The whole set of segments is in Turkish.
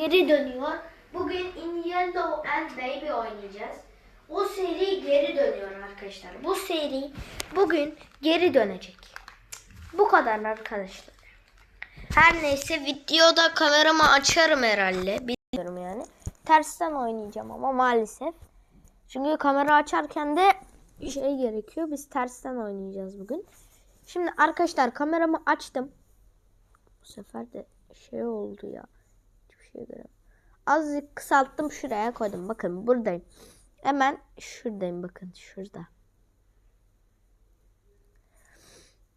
geri dönüyor. Bugün In Yellow and Baby oynayacağız. O seri geri dönüyor arkadaşlar. Bu seri bugün geri dönecek. Bu kadar arkadaşlar. Her neyse videoda kameramı açarım herhalde. Bilmiyorum yani. Tersten oynayacağım ama maalesef. Çünkü kamera açarken de şey gerekiyor. Biz tersten oynayacağız bugün. Şimdi arkadaşlar kameramı açtım. Bu sefer de şey oldu ya. Şey göremiyorum. Azıcık kısalttım şuraya koydum. Bakın buradayım. Hemen şuradayım bakın şurada.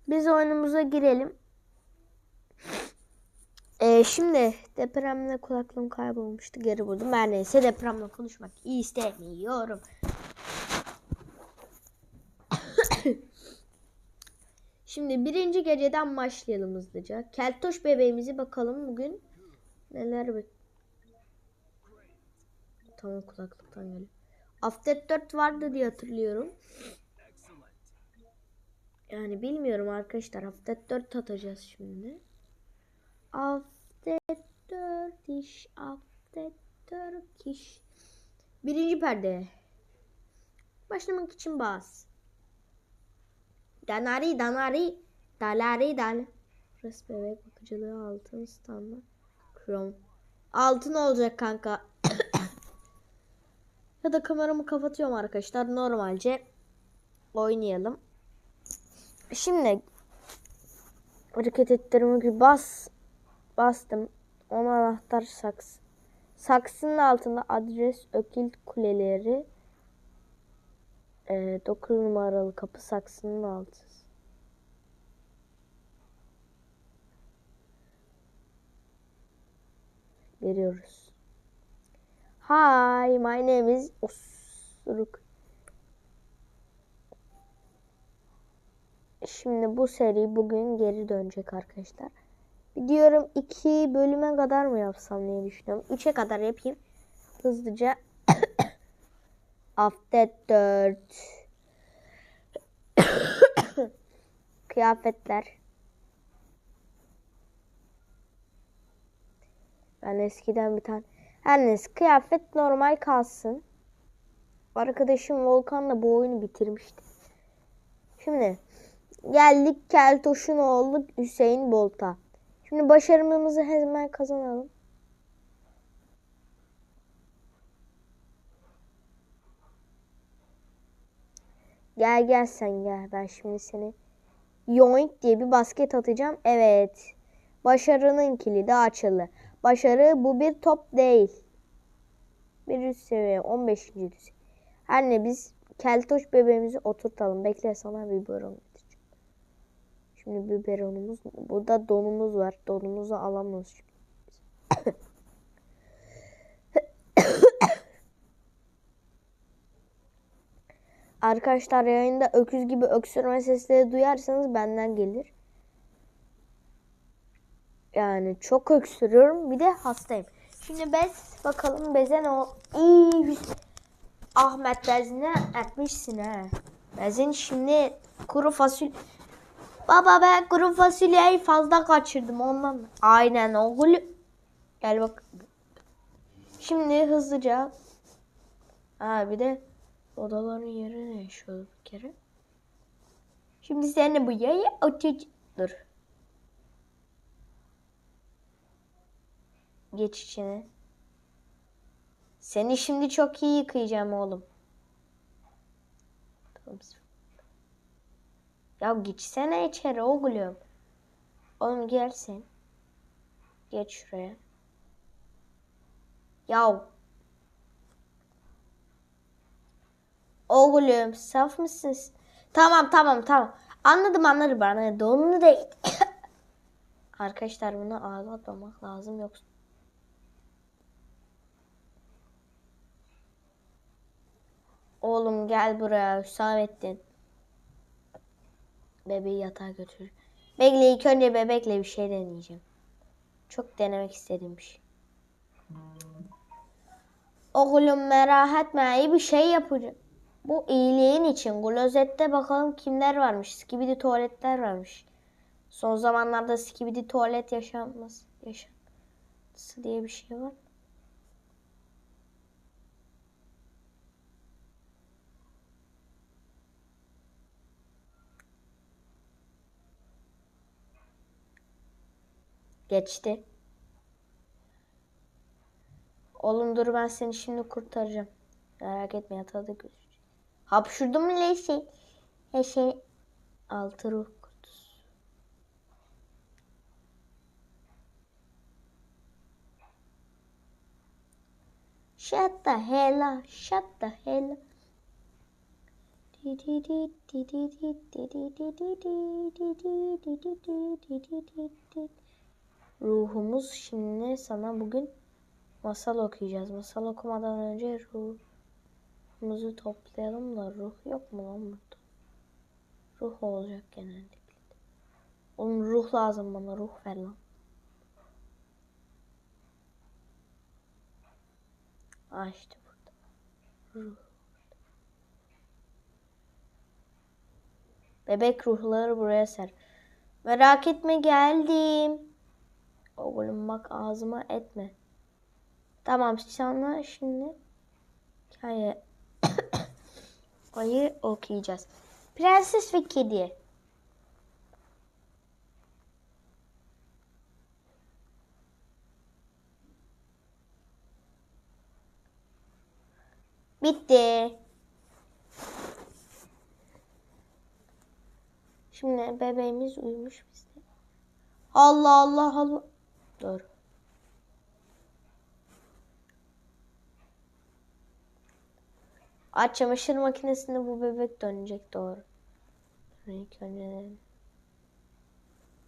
Biz oyunumuza girelim. Ee, şimdi depremle kulaklığım kaybolmuştu. Geri buldum. Her neyse depremle konuşmak istemiyorum. Şimdi birinci geceden başlayalım hızlıca. Keltoş bebeğimizi bakalım bugün neler bek. Tamam kulaklıktan geliyor. After 4 vardı diye hatırlıyorum. Yani bilmiyorum arkadaşlar. After 4 atacağız şimdi. After 4 iş. After 4 iş. Birinci perde. Başlamak için bas. Danari danari. Dalari dal. Burası bebek bakıcılığı altın standart. Chrome. Altın olacak kanka. ya da kameramı kapatıyorum arkadaşlar. Normalce oynayalım. Şimdi hareket ettirme gibi bas bastım. Ona anahtar saks. Saksının altında adres ökil kuleleri. E, 9 numaralı kapı saksının altı. Veriyoruz. Hi, my name is Osuruk. Şimdi bu seri bugün geri dönecek arkadaşlar. Diyorum 2 bölüme kadar mı yapsam diye düşünüyorum. 3'e kadar yapayım. Hızlıca. After 4. Kıyafetler. Ben eskiden bir tane. Her neyse kıyafet normal kalsın. Arkadaşım Volkan da bu oyunu bitirmişti. Şimdi geldik Keltoş'un oğlu Hüseyin Bolt'a. Şimdi başarımımızı hemen kazanalım. Gel gel sen gel. Ben şimdi seni Yoink diye bir basket atacağım. Evet. Başarının kilidi açıldı. Başarı bu bir top değil. Bir üst seviye 15. düzey. Her ne biz keltoş bebeğimizi oturtalım. Bekle sana biberon getireceğim. Şimdi biberonumuz burada donumuz var. Donumuzu alamıyoruz. Şimdi. Arkadaşlar yayında öküz gibi öksürme sesleri duyarsanız benden gelir. Yani çok öksürüyorum. Bir de hastayım. Şimdi bez bakalım beze ne o? İyi. Ahmet bezine etmişsin ha. Bezin şimdi kuru fasulye. Baba ben kuru fasulyeyi fazla kaçırdım ondan. Aynen oğlum. Gel bak. Şimdi hızlıca. Ha bir de odaların yeri ne şöyle bir kere. Şimdi seni bu yaya atacağım. Dur. Geç içine. Seni şimdi çok iyi yıkayacağım oğlum. Ya geçsene içeri oğlum. Oğlum gel sen. Geç şuraya. Ya. Oğlum saf mısınız? Tamam tamam tamam. Anladım anladım bana. Donunu değil. Arkadaşlar bunu ağlatmamak lazım yoksa Oğlum gel buraya Hüsamettin. Bebeği yatağa götür. Bekle ilk önce bebekle bir şey deneyeceğim. Çok denemek istediğim bir şey. Oğlum merak etme iyi bir şey yapacağım. Bu iyiliğin için klozette bakalım kimler varmış. Skibidi tuvaletler varmış. Son zamanlarda skibidi tuvalet yaşanması yaşanması diye bir şey var. Geçti. Oğlum dur ben seni şimdi kurtaracağım. Merak etme yatağı da götüreceğim. Hapşurdum mu? Her şey altı ruh kutusu. Shut the hell up, shut the hell up. Ruhumuz şimdi sana bugün masal okuyacağız. Masal okumadan önce ruhumuzu toplayalım da ruh yok mu lan burada? Ruh olacak genellikle. Oğlum ruh lazım bana ruh ver lan. Aa işte burada. Ruh. Bebek ruhları buraya ser. Merak etme geldim. Oğlum bak ağzıma etme. Tamam sana şimdi hikaye ayı okuyacağız. Prenses ve Kedi. Bitti. Şimdi bebeğimiz uyumuş bizde. Allah Allah Allah. Dur. Aç çamaşır makinesinde bu bebek dönecek doğru. İlk önce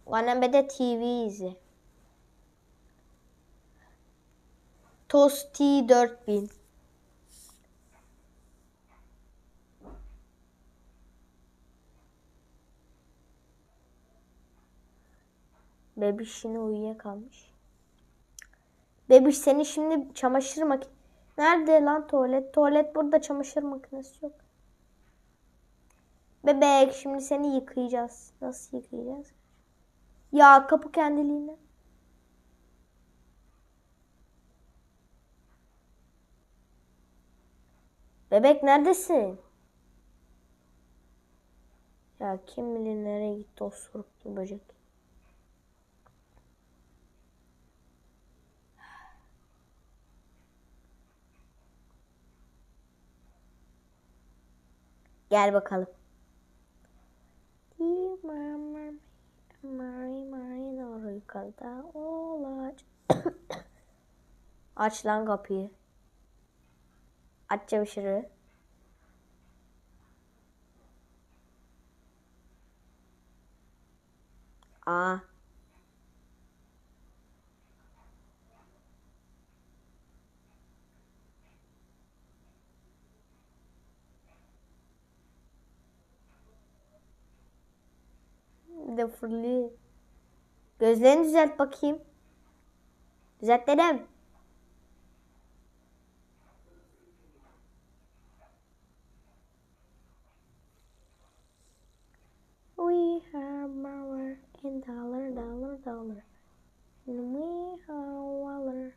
Annemde TV izle. Tosti 4000. Bebiş yine uyuyakalmış. Bebiş seni şimdi çamaşır makinesi... Nerede lan tuvalet? Tuvalet burada çamaşır makinesi yok. Bebek şimdi seni yıkayacağız. Nasıl yıkayacağız? Ya kapı kendiliğine. Bebek neredesin? Ya kim bilir nereye gitti o suruklu böcek. Gel bakalım. Yukarıda olaç. Aç lan kapıyı. Aç çamaşırı. Aa. De fırlıyor. Gözlerini düzelt bakayım. Düzelt dedim. We have power in dollar, dollar, dollar. And we have waller.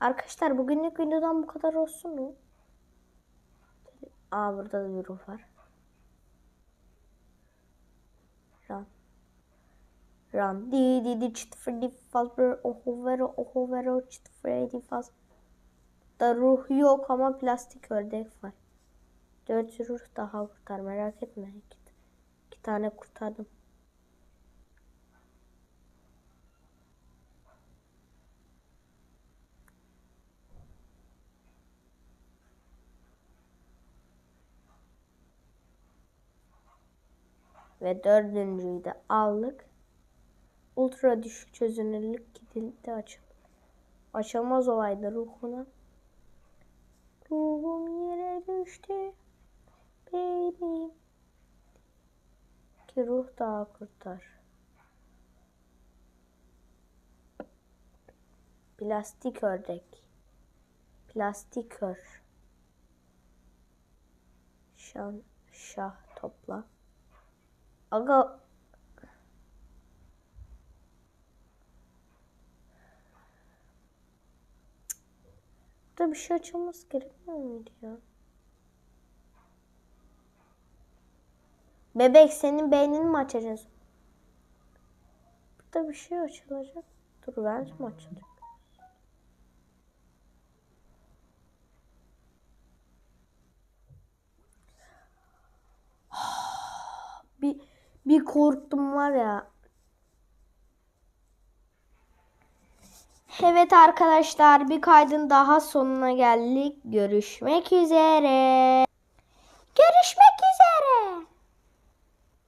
Arkadaşlar bugünlük videodan bu kadar olsun mu? Aa burada da bir ruh var. Run. Run. Di di di çıt freddy fazla oho vero oho vero çıt freddy fazla. Da ruh yok ama plastik ördek var. Dört ruh daha kurtar merak etme. İki, iki tane kurtardım. Ve dördüncüyü de aldık. Ultra düşük çözünürlük kilidi açıldı. Açılmaz olaydı ruhuna. Ruhum yere düştü. Benim. Ki ruh daha kurtar. Plastik ördek. Plastik ör. Şan, şah topla. Aga Burada bir şey açılması gerekmiyor muydu ya? Bebek senin beynini mi açacağız? Burada bir şey açılacak. Dur bence mi açılacak? bir bir korktum var ya. Evet arkadaşlar bir kaydın daha sonuna geldik. Görüşmek üzere.